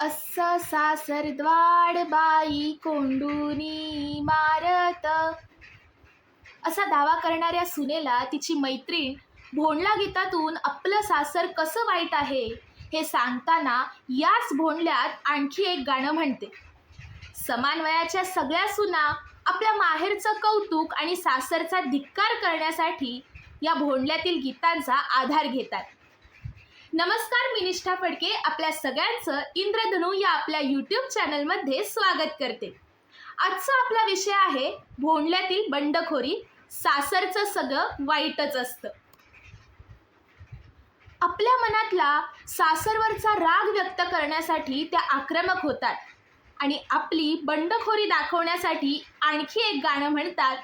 अस सासर द्वाड बाई कोंडूनी मारत. असा दावा करणाऱ्या सुनेला तिची मैत्रीण भोंडला गीतातून आपलं सासर कसं वाईट आहे हे सांगताना याच भोंडल्यात आणखी एक गाणं म्हणते. समान वयाच्या सगळ्या सुना आपल्या माहेरचं कौतुक आणि सासरचा धिक्कार करण्यासाठी या भोंडल्यातील गीतांचा आधार घेतात. नमस्कार मी निष्ठा फडके. आपल्या सगळ्यांचं इंद्रधनू या आपल्या यूट्यूब चॅनलमध्ये स्वागत करते. आजचा आपला विषय आहे भोंडल्यातील बंडखोरी. सासरचं सगळं वाईटच असतं. आपल्या मनातला सासरवरचा राग व्यक्त करण्यासाठी त्या आक्रमक होतात. आणि आपली बंडखोरी दाखवण्यासाठी आणखी एक गाणं म्हणतात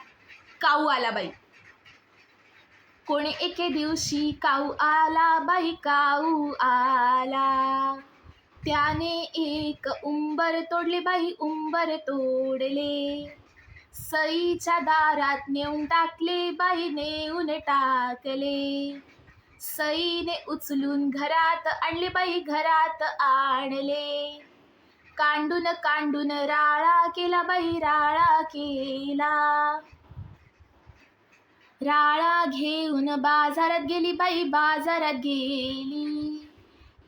काऊ आला बाई कोणी एके दिवशी काऊ आला बाई काऊ आला. त्याने एक उंबर तोडले बाई उंबर तोडले. सईच्या दारात नेऊन टाकले बाई नेऊन टाकले. सईने उचलून घरात आणले बाई घरात आणले. कांडून कांडून राळा केला बाई राळा केला. राळा घेऊन बाजारात गेली बाई बाजारात गेली.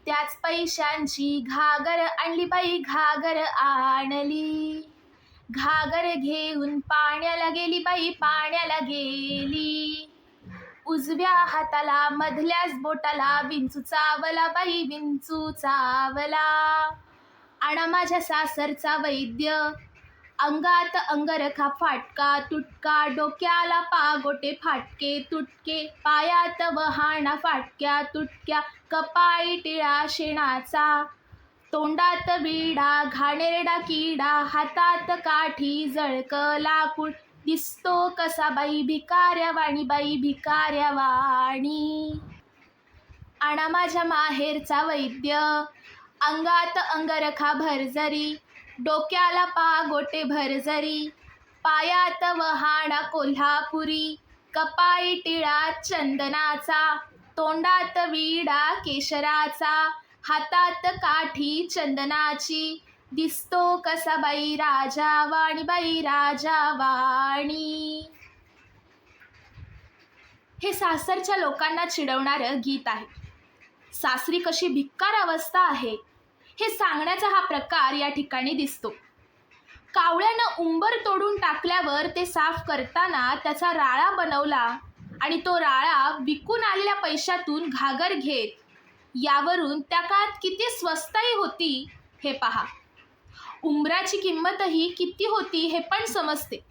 त्याच पैशांची घागर आणली बाई घागर आणली. घागर घेऊन पाण्याला गेली बाई पाण्याला गेली. उजव्या हाताला मधल्याच बोटाला विंचू चावला बाई विंचू चावला. आणा माझ्या सासरचा वैद्य अंगात अंगरखा फाटका तुटका डोक्याला पागोटे फाटके तुटके पायात वहाणा फाटक्या तुटक्या कपाळी टिळा शेणाचा. तोंडात विडा घाणेरडा किडा हातात काठी जळक लाकूड दिसतो कसा बाई भिकाऱ्या वाणी बाई भिकाऱ्या वाणी. आणा माझ्या माहेरचा वैद्य. अंगात अंगरखा भरजरी डोक्याला पागोटे भरजरी पायात वहाणा कोल्हापुरी. कपाळी टिळा चंदनाचा. तोंडात विडा केशराचा. हातात काठी चंदनाची. दिसतो कसा बाई राजा वाणी बाई राजा वाणी. हे सासरच्या लोकांना चिडवणारं गीत आहे. सासरी कशी भिक्कार अवस्था आहे. हे सांगण्याचा हा प्रकार या ठिकाणी दिसतो. कावळ्यानं उंबर तोडून टाकल्यावर ते साफ करताना त्याचा राळा बनवला आणि तो राळा विकून आलेल्या पैशातून घागर घेत यावरून त्या काळात किती स्वस्तही होती हे पहा. उंबराची किंमतही किती होती हे पण समजते.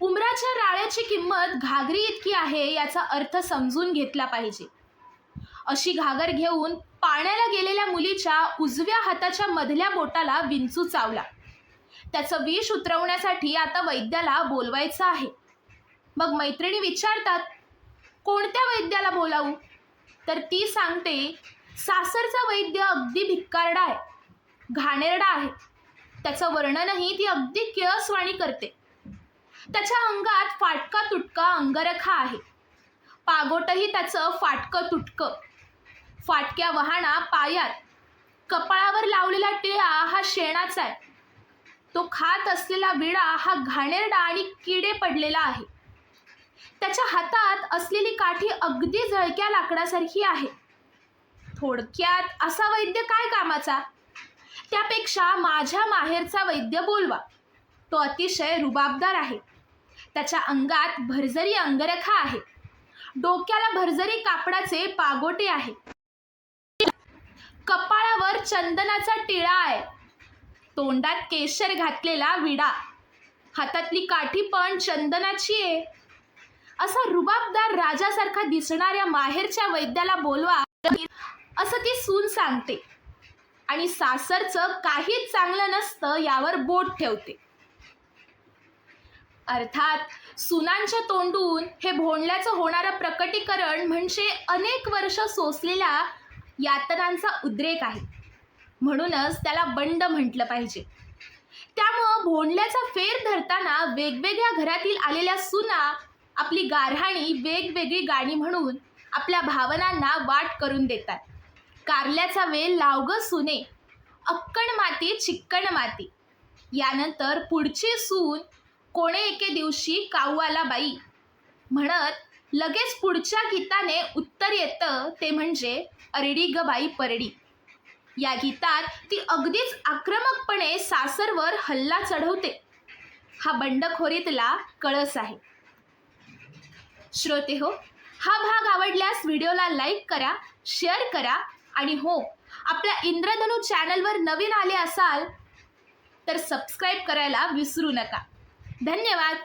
उंबराच्या राळ्याची किंमत घागरी इतकी आहे याचा अर्थ समजून घेतला पाहिजे. अशी घागर घेऊन पाण्याला गेलेल्या मुलीच्या उजव्या हाताच्या मधल्या बोटाला विंचू चावला. त्याचं विष उतरवण्यासाठी आता वैद्याला बोलवायचं आहे. मग मैत्रिणी विचारतात कोणत्या वैद्याला बोलावू? तर ती सांगते सासरचा वैद्य अगदी भिक्कारडा आहे घाणेरडा आहे. त्याचं वर्णनही ती अगदी किळसवाणी करते. त्याच्या अंगात फाटका तुटका अंगरखा आहे. पागोटही त्याचं फाटकं तुटकं. फाटक्या वहाणा पायात. कपाळावर लावलेला टिळा हा शेणाचा आहे. तो खात असलेला विडा हा घाणेरडा आणि किडे पडलेला आहे. त्याच्या हातात असलेली काठी अगदी जळक्या लाकडासारखी आहे. थोडक्यात असा वैद्य काय कामाचा? त्यापेक्षा माझ्या माहेरचा वैद्य बोलवा. तो अतिशय रुबाबदार आहे. त्याच्या अंगात भरजरी अंगरखा आहे. डोक्याला भरजरी कापडाचे पागोटे आहे. चंदनाचा टिळा आहे. तोंडात केशर घातलेला विडा. हातातली काठी पण चंदनाची आहे. असा रुबाबदार राजासारखा दिसणाऱ्या माहेरच्या वैद्याला बोलवा. असं ती सून सांगते. आणि सासरचं काहीच चांगलं नसतं यावर बोट ठेवते. अर्थात सुनांच्या तोंडून हे भोंडल्याचं होणारं प्रकटीकरण म्हणजे अनेक वर्ष सोसलेल्या यातनांचा उद्रेक आहे. म्हणूनच त्याला बंड म्हटलं पाहिजे. त्यामुळं भोंडल्याचा फेर धरताना वेगवेगळ्या घरातील आलेल्या सुना आपली गारहाणी वेगवेगळी गाणी म्हणून आपल्या भावनांना वाट करून देतात. कारल्याचा वेल लावग सुने अक्कण माती चिक्कण माती. यानंतर पुढची सून कोणे एके दिवशी काऊआला बाई. म्हणत लगेच पुढच्या गीताने उत्तर येतं ते म्हणजे अरडी ग बाई परडी. या गीतात ती अगदीच आक्रमकपणे सासरवर हल्ला चढवते. हा बंडखोरीतला कळस आहे. श्रोते हो हा भाग आवडल्यास व्हिडिओला लाईक करा शेअर करा आणि हो आपल्या इंद्रधनू चॅनलवर नवीन आले असाल तर सबस्क्राईब करायला विसरू नका. धन्यवाद.